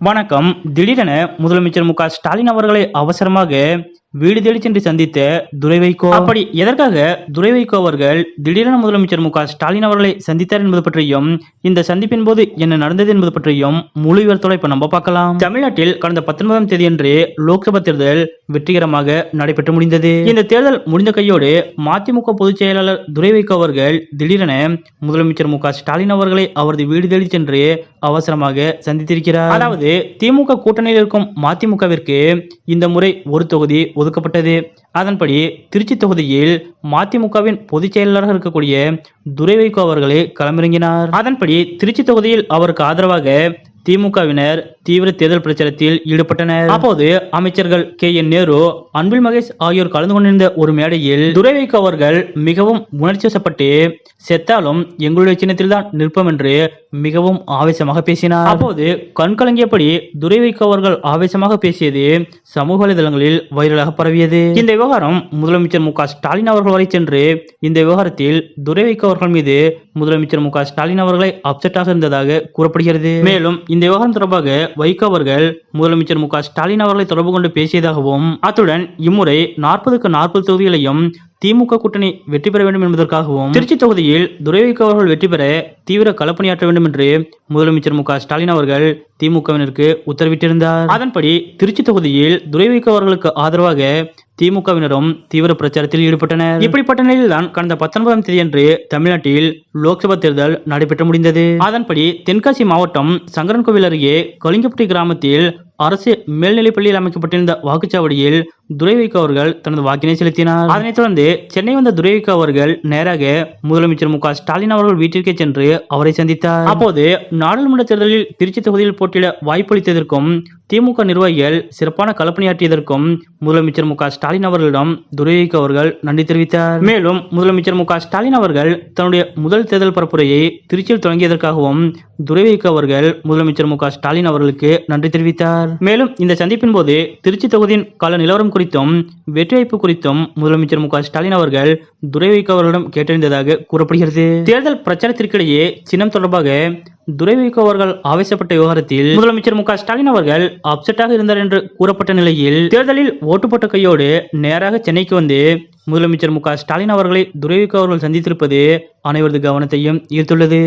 வணக்கம். திடீரென முதலமைச்சர் மு க ஸ்டாலின் அவர்களை அவசரமாக வீடு தேடி சென்று சந்தித்த துரை வைகோ அப்படி எதற்காக? துரை வைகோ அவர்கள் திடீரென முதலமைச்சர் மு ஸ்டாலின் அவர்களை சந்தித்தார் என்பது பற்றியும் இந்த சந்திப்பின் போது என்ன நடந்தது என்பது பற்றியும் முழு விவரத்தோட இப்ப நம்ம பார்க்கலாம். தமிழ்நாட்டில் கடந்த பத்தொன்பதாம் தேதியன்று லோக்சபா தேர்தல் வெற்றிகரமாக நடைபெற்று முடிந்தது. இந்த தேர்தல் முடிந்த கையோடு மதிமுக பொதுச் செயலாளர் துரை வைகோ அவர்கள் திடீரென முதலமைச்சர் மு ஸ்டாலின் அவர்களை அவரது வீடு தேடி சென்று அவசரமாக சந்தித்திருக்கிறார். அதாவது திமுக கூட்டணியில் இருக்கும் மதிமுகவிற்கு இந்த முறை ஒரு தொகுதி ஒதுக்கப்பட்டது. அதன்படி திருச்சி தொகுதியில் மதிமுகவின் பொதுச் செயலாளராக இருக்கக்கூடிய துரைவைகோ அவர்களே களமிறங்கினார். அதன்படி திருச்சி தொகுதியில் அவருக்கு ஆதரவாக திமுகவினர் தீவிர தேர்தல் பிரச்சாரத்தில் ஈடுபட்டனர். அப்போது அமைச்சர்கள் கே. என். நேரு அன்பில் மகேஷ் ஆகியோர் கலந்து கொண்டிருந்த ஒரு மேடையில் துரை அவர்கள் மிகவும் உணர்ச்சி வசப்பட்டு செத்தாலும் எங்களுடைய சின்னத்தில் தான் நிற்போம் என்று மிகவும் ஆவேசமாக பேசினார். அப்போது கண்கலங்கியபடி கலங்கியபடி அவர்கள் ஆவேசமாக பேசியது சமூக வலைதளங்களில் வைரலாக பரவியது. இந்த விவகாரம் முதலமைச்சர் மு. ஸ்டாலின் அவர்கள் வரை சென்று இந்த விவகாரத்தில் துரை அவர்கள் மீது முதலமைச்சர் மு. ஸ்டாலின் அவர்களை அப்செட்டாக இருந்ததாக கூறப்படுகிறது. மேலும் இந்த விவகாரம் தொடர்பாக வைகோ அவர்கள் முதலமைச்சர் மு ஸ்டாலின் அவர்களை தொடர்பு கொண்டு பேசியதாகவும் அத்துடன் இம்முறை நாற்பதுக்கு நாற்பது தொகுதிகளையும் திமுக கூட்டணி வெற்றி பெற வேண்டும் என்பதற்காகவும் திருச்சி தொகுதியில் துரை அவர்கள் வெற்றி பெற தீவிர களப்பணியாற்ற வேண்டும் என்று முதலமைச்சர் மு ஸ்டாலின் அவர்கள் திமுகவினருக்கு உத்தரவிட்டிருந்தார். அதன்படி திருச்சி தொகுதியில் துரைவைகோ அவர்களுக்கு ஆதரவாக திமுகவினரும் தீவிர பிரச்சாரத்தில் ஈடுபட்டனர். இப்படிப்பட்ட நிலையில்தான் கடந்த பத்தொன்பதாம் தேதியன்று தமிழ்நாட்டில் லோக்சபா தேர்தல் நடைபெற்று முடிந்தது. அதன்படி தென்காசி மாவட்டம் சங்கரன்கோவில் அருகே கலிங்கப்பட்டி கிராமத்தில் அரசு மேல்நிலைப்பள்ளியில் அமைக்கப்பட்டிருந்த வாக்குச்சாவடியில் துரை வைகோ அவர்கள் தனது வாக்கினை செலுத்தினார். அதனைத் தொடர்ந்து சென்னை வந்த துரை வைகோ அவர்கள் நேராக முதலமைச்சர் மு ஸ்டாலின் அவர்கள் வீட்டிற்கே சென்று அவரை சந்தித்தார். அப்போது நாடாளுமன்ற தேர்தலில் திருச்சி தொகுதியில் போட்டியிட வாய்ப்பளித்ததற்கும் திமுக நிர்வாகிகள் சிறப்பான களப்பணியாற்றியதற்கும் முதலமைச்சர் மு ஸ்டாலின் அவர்களிடம் துரை வைகோ அவர்கள் நன்றி தெரிவித்தார். மேலும் முதலமைச்சர் மு ஸ்டாலின் அவர்கள் தன்னுடைய முதல் தேர்தல் பரப்புரையை திருச்சியில் தொடங்கியதற்காகவும் துரை வைகோ அவர்கள் முதலமைச்சர் மு ஸ்டாலின் அவர்களுக்கு நன்றி தெரிவித்தார். மேலும் இந்த சந்திப்பின் போது திருச்சி தொகுதியின் கள நிலவரம் குறித்தும் வெற்றி வாய்ப்பு குறித்தும் முதலமைச்சர் மு ஸ்டாலின் அவர்கள் துரை அவர்களிடம் கேட்டறிந்ததாக கூறப்படுகிறது. தேர்தல் பிரச்சாரத்திற்கிடையே சின்னம் தொடர்பாக துரை அவர்கள் ஆவேசப்பட்ட விவகாரத்தில் முதலமைச்சர் மு ஸ்டாலின் அவர்கள் அப்செட்டாக இருந்தார் என்று கூறப்பட்ட நிலையில் தேர்தலில் ஓட்டு போட்ட கையோடு நேராக சென்னைக்கு வந்து முதலமைச்சர் மு ஸ்டாலின் அவர்களை துரை அவர்கள் சந்தித்திருப்பது அனைவரது கவனத்தையும் ஈர்த்துள்ளது.